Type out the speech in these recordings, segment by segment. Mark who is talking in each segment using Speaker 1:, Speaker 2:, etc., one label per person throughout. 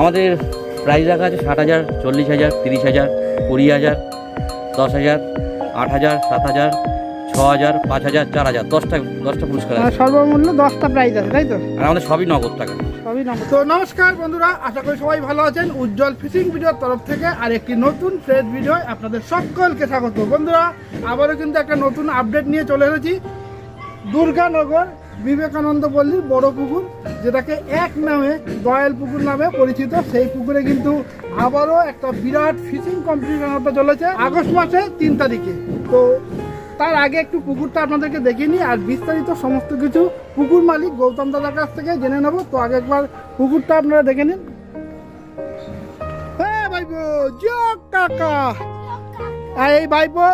Speaker 1: আমাদের প্রাইস রাখা আছে ষাট হাজার চল্লিশ হাজার তিরিশ হাজার কুড়ি হাজার দশ হাজার আট হাজার সাত হাজার ছ হাজার পাঁচ হাজার চার হাজার দশটা দশটা পুরস্কার আছে।
Speaker 2: সর্বমূল্য দশটা প্রাইজ আছে তাই তো?
Speaker 1: আর আমাদের সবই নগদ টাকা।
Speaker 2: সবই তো নমস্কার বন্ধুরা আশা করি সবাই ভালো আছেন। উজ্জ্বল ফিশিং ভিডিওর তরফ থেকে আর একটি নতুন ফ্রেশ ভিডিও আপনাদের সকলকে স্বাগত। বন্ধুরা আবারও কিন্তু একটা নতুন আপডেট নিয়ে চলে এসেছি। দুর্গানগর বিবেকানন্দ পল্লীর বড় পুকুর যেটাকে এক নামে দয়াল পুকুর নামে পরিচিত। সেই পুকুরে কিন্তু আবারও একটা বিরাট ফিশিং কম্পিটিশন হতে চলেছে আগস্ট মাসে তিন তারিখে। তো তার আগে একটু পুকুরটা আপনাদেরকে দেখিয়ে নিই আর বিস্তারিত সমস্ত কিছু পুকুর মালিক গৌতম দাদার কাছ থেকে জেনে নেব। তো আগে একবার পুকুরটা আপনারা দেখে নিন। হ্যাঁ জক কাকা। এই ভাইপো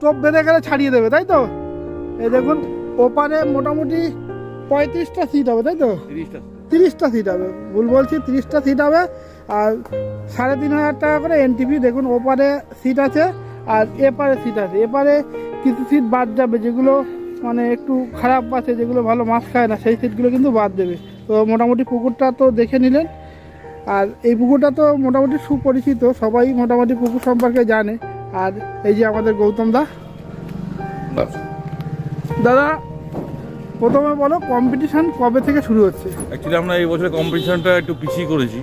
Speaker 2: টোপ বেঁধে গেলে ছাড়িয়ে দেবে তাই তো? এই দেখুন ওপারে মোটামুটি পঁয়ত্রিশটা সিট হবে তাই তো?
Speaker 1: তিরিশটা।
Speaker 2: সিট হবে। ভুল বলছি তিরিশটা সিট হবে। আর সাড়ে তিন হাজার টাকা করে এনটিপি দেখুন ওপারে সিট আছে আর এপারে সিট আছে। এপারে কিছু সিট বাদ যাবে যেগুলো মানে একটু খারাপ আছে যেগুলো ভালো মাছ খায় না সেই সিটগুলো কিন্তু বাদ দেবে। তো মোটামুটি পুকুরটা তো দেখে নিলেন। আর এই পুকুরটা তো মোটামুটি সুপরিচিত সবাই মোটামুটি পুকুর সম্পর্কে জানে। আর এই যে আমাদের গৌতম দা। দাদা প্রথমে বলো কম্পিটিশন কবে থেকে শুরু হচ্ছে?
Speaker 3: অ্যাকচুয়ালি আমরা এই বছরের কম্পিটিশনটা একটু পিছিয়ে করেছি,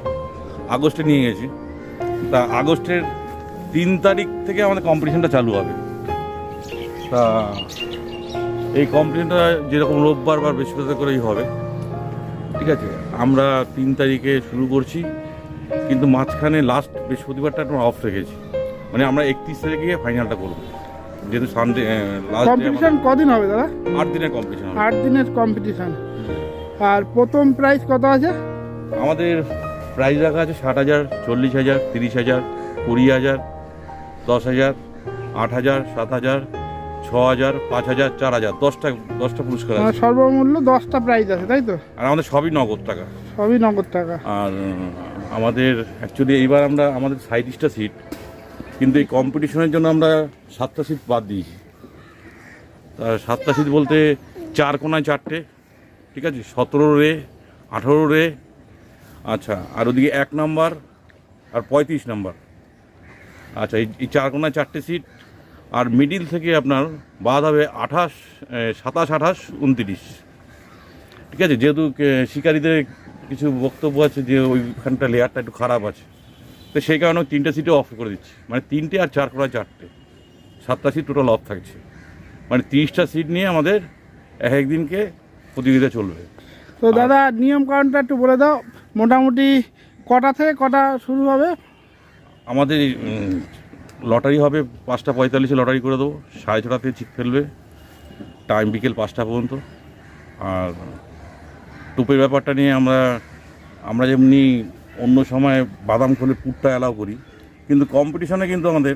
Speaker 3: আগস্টে নিয়ে গেছি। তা আগস্টের তিন তারিখ থেকে আমাদের কম্পিটিশনটা চালু হবে। তা এই কম্পিটিশনটা যেরকম রোববার বা বৃহস্পতিবার করেই হবে, ঠিক আছে? আমরা তিন তারিখে শুরু করছি, কিন্তু মাঝখানে লাস্ট বৃহস্পতিবারটা আমরা অফ রেখেছি। মানে আমরা একত্রিশ তারিখে ফাইনালটা করব। যেহেতু সানডে লাস্ট
Speaker 2: কম্পিটিশন কদিন হবে দাদা?
Speaker 3: আট দিনের কম্পিটিশন হবে।
Speaker 2: আট দিনের কম্পিটিশন আর প্রথম প্রাইজ কত আছে?
Speaker 3: আমাদের প্রাইস রাখা আছে ষাট হাজার চল্লিশ হাজার তিরিশ হাজার কুড়ি হাজার দশ হাজার আট হাজার সাত হাজার ছ হাজার পাঁচ হাজার চার হাজার দশটা দশটা পুরস্কার আছে।
Speaker 2: সর্বমূল্য দশটা প্রাইজ আছে তাই তো?
Speaker 3: আর আমাদের সবই নগদ টাকা।
Speaker 2: সবই নগদ টাকা।
Speaker 3: আর আমাদের অ্যাকচুয়ালি এইবার আমরা আমাদের সাঁত্রিশটা সিট কিন্তু এই কম্পিটিশনের জন্য আমরা সাতটা সিট বাদ দিয়েছি। তা সাতটা সিট বলতে চার কোনায় চারটে, ঠিক আছে? সতেরো রে, আঠেরো রে আচ্ছা আর ওদিকে এক নাম্বার আর পঁয়ত্রিশ নাম্বার আচ্ছা এই চার কোনায় চারটে সিট আর মিডিল থেকে আপনার বাদ হবে আঠাশ সাতাশ, আঠাশ, উনত্রিশ। ঠিক আছে? যেহেতু শিকারীদের কিছু বক্তব্য আছে যে ওইখানটা লেয়ারটা একটু খারাপ আছে। তো সেই কারণে তিনটে সিটে অফ করে দিচ্ছি। মানে তিনটে আর চার কোনায় চারটে। সাতটা সিট টোটাল অফ থাকছে। মানে তিরিশটা সিট নিয়ে আমাদের এক একদিনকে প্রতিযোগিতা চলবে।
Speaker 2: তো দাদা নিয়ম কারণটা একটু বলে দাও। মোটামুটি কটা থেকে কটা শুরু হবে?
Speaker 3: আমাদের লটারি হবে পাঁচটা পঁয়তাল্লিশে লটারি করে দেবো। সাড়ে ছটা থেকে ছিপ ফেলবে। টাইম বিকেল পাঁচটা পর্যন্ত। আর টুপের ব্যাপারটা নিয়ে আমরা আমরা যেমনি অন্য সময় বাদাম খোলে পুরটা অ্যালাউ করি। কিন্তু কম্পিটিশনে কিন্তু আমাদের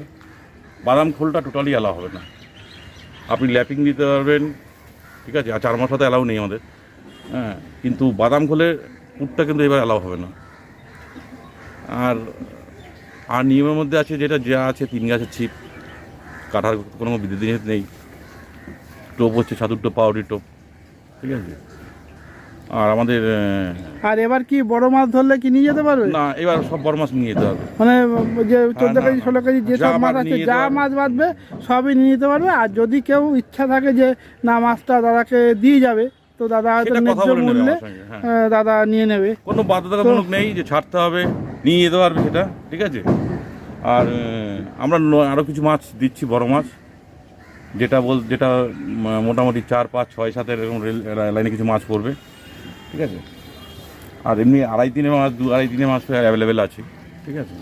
Speaker 3: বাদাম খোলটা টোটালি অ্যালাউ হবে না। আপনি ল্যাপিং দিতে পারবেন, ঠিক আছে? আর চার মাস তো অ্যালাউ নেই আমাদের। হ্যাঁ কিন্তু বাদাম খোলের পুরটা কিন্তু এবার অ্যালাউ হবে না। আর আর নিয়মের মধ্যে আছে যেটা, যা আছে তিন গাছের ছিপ কাটার কোনো বিদ্যুৎ নেই। টোপ হচ্ছে সাধুর টোপ পাউডি টোপ, ঠিক আছে? আর আমাদের
Speaker 2: আর এবার কি বড় মাছ ধরলে কি নিয়ে যেতে পারবে?
Speaker 3: না এবার সব বড় মাছ নিয়ে যেতে হবে।
Speaker 2: মানে যে চোদ্দ
Speaker 3: না,
Speaker 2: কেজি ষোলো কেজি
Speaker 3: যা
Speaker 2: মাছ
Speaker 3: মাছ
Speaker 2: আছে যা মাছ বাঁধবে সবই নিয়ে যেতে পারবে। আর যদি কেউ ইচ্ছা থাকে যে না মাছটা দাদাকে দিয়ে যাবে তো দাদা হয়তো ন্যায্য মূল্যে
Speaker 3: হ্যাঁ।
Speaker 2: আহ, দাদা নিয়ে নেবে।
Speaker 3: কোনো বাধ্যতামূলক নেই যে ছাড়তে হবে নিয়ে যেতে পারবে সেটা ঠিক আছে? আর আমরা আরও কিছু মাছ দিচ্ছি বড় মাছ। যেটা বল যেটা মোটামুটি চার পাঁচ ছয় সাতের এরকম রেল লাইনে কিছু মাছ পড়বে। ঠিক আছে? আর এমনি আড়াই তিনে মাছ দু আড়াই তিনে মাছ অ্যাভেলেবেল আছে। ঠিক আছে?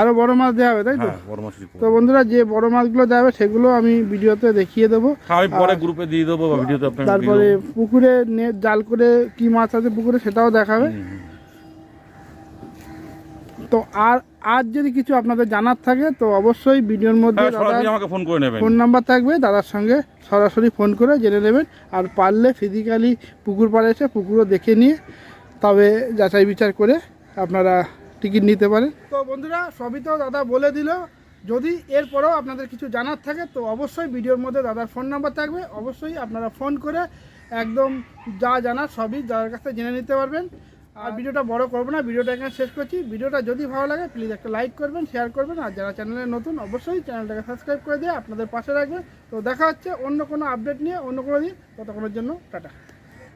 Speaker 2: আরও বড় মাছ দেওয়া হবে তাই তো?
Speaker 3: হ্যাঁ বড় মাছ
Speaker 2: তো বন্ধুরা যে বড় মাছগুলো দেওয়া হবে সেগুলো আমি ভিডিওতে দেখিয়ে দেবো।
Speaker 3: হ্যাঁ আমি পরে গ্রুপে দিয়ে দেবো ভিডিওতে
Speaker 2: তারপরে পুকুরে নেট জাল করে কি মাছ আছে পুকুরে সেটাও দেখাবে। তো আর আর যদি কিছু আপনাদের জানার থাকে তো অবশ্যই ভিডিওর মধ্যে
Speaker 3: হ্যাঁ আমাকে ফোন করে নেবেন।
Speaker 2: ফোন নাম্বার থাকবে দাদার সঙ্গে সরাসরি ফোন করে জেনে নেবেন। আর পারলে ফিজিক্যালি পুকুর পাড়ে এসে পুকুরও দেখে নিয়ে তবে যাচাই বিচার করে আপনারা টিকিট নিতে পারেন। তো বন্ধুরা সবই তো দাদা বলে দিল। যদি এরপরেও আপনাদের কিছু জানার থাকে তো অবশ্যই ভিডিওর মধ্যে দাদার ফোন নাম্বার থাকবে। অবশ্যই আপনারা ফোন করে একদম যা জানার সবই দাদার কাছে জেনে নিতে পারবেন। আর ভিডিওটা বড় করব না, ভিডিওটা এখানে শেষ করছি। ভিডিওটা যদি ভালো লাগে প্লিজ একটা লাইক করবেন শেয়ার করবেন, আর যারা চ্যানেলে নতুন, অবশ্যই চ্যানেলটাকে সাবস্ক্রাইব করে দিয়ে আপনাদের পাশে রাখবেন তো দেখা হচ্ছে অন্য কোনো আপডেট নিয়ে, অন্য কোনো দিন। ততক্ষণের জন্য, টাটা।